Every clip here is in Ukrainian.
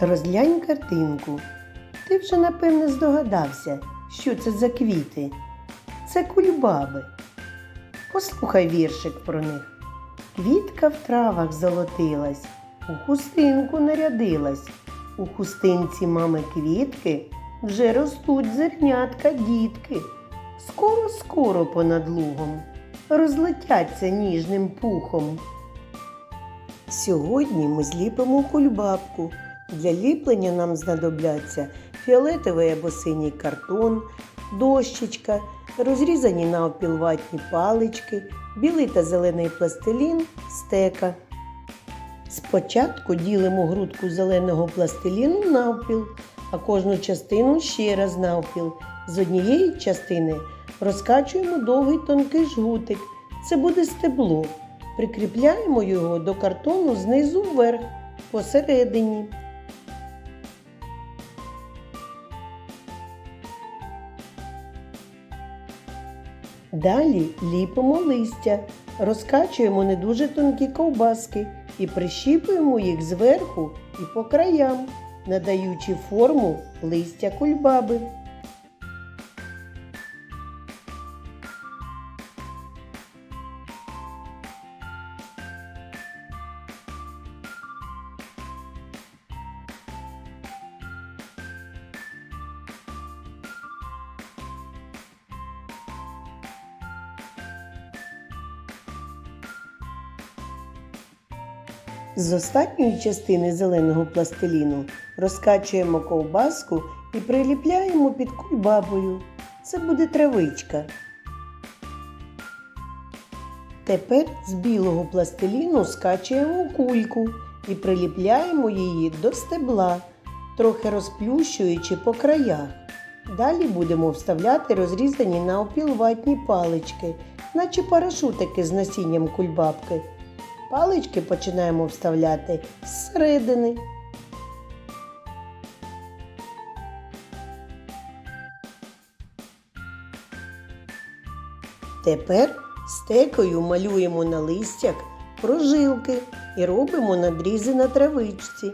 Розглянь картинку. Ти вже напевне здогадався, що це за квіти. Це кульбаби. Послухай віршик про них. Квітка в травах золотилась, у хустинку нарядилась. У хустинці мами квітки вже ростуть зернятка дітки. Скоро, скоро понад лугом розлетяться ніжним пухом. Сьогодні ми зліпимо кульбабку. Для ліплення нам знадобляться фіолетовий або синій картон, дощечка, розрізані навпіл ватні палички, білий та зелений пластилін, стека. Спочатку ділимо грудку зеленого пластиліну навпіл, а кожну частину ще раз навпіл. З однієї частини розкачуємо довгий тонкий жгутик. Це буде стебло. Прикріпляємо його до картону знизу вверх, посередині. Далі ліпимо листя, розкачуємо не дуже тонкі ковбаски і прищіпуємо їх зверху і по краям, надаючи форму листя кульбаби. З останньої частини зеленого пластиліну розкачуємо ковбаску і приліпляємо під кульбабою. Це буде травичка. Тепер з білого пластиліну скачуємо кульку і приліпляємо її до стебла, трохи розплющуючи по краях. Далі будемо вставляти розрізані на ватні палички, наче парашутики з насінням кульбабки. Палички починаємо вставляти зсередини. Тепер стекою малюємо на листях прожилки і робимо надрізи на травичці.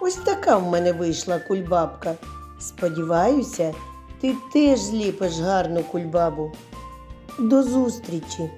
Ось така в мене вийшла кульбабка. Сподіваюся, ти теж зліпиш гарну кульбабу. До зустрічі!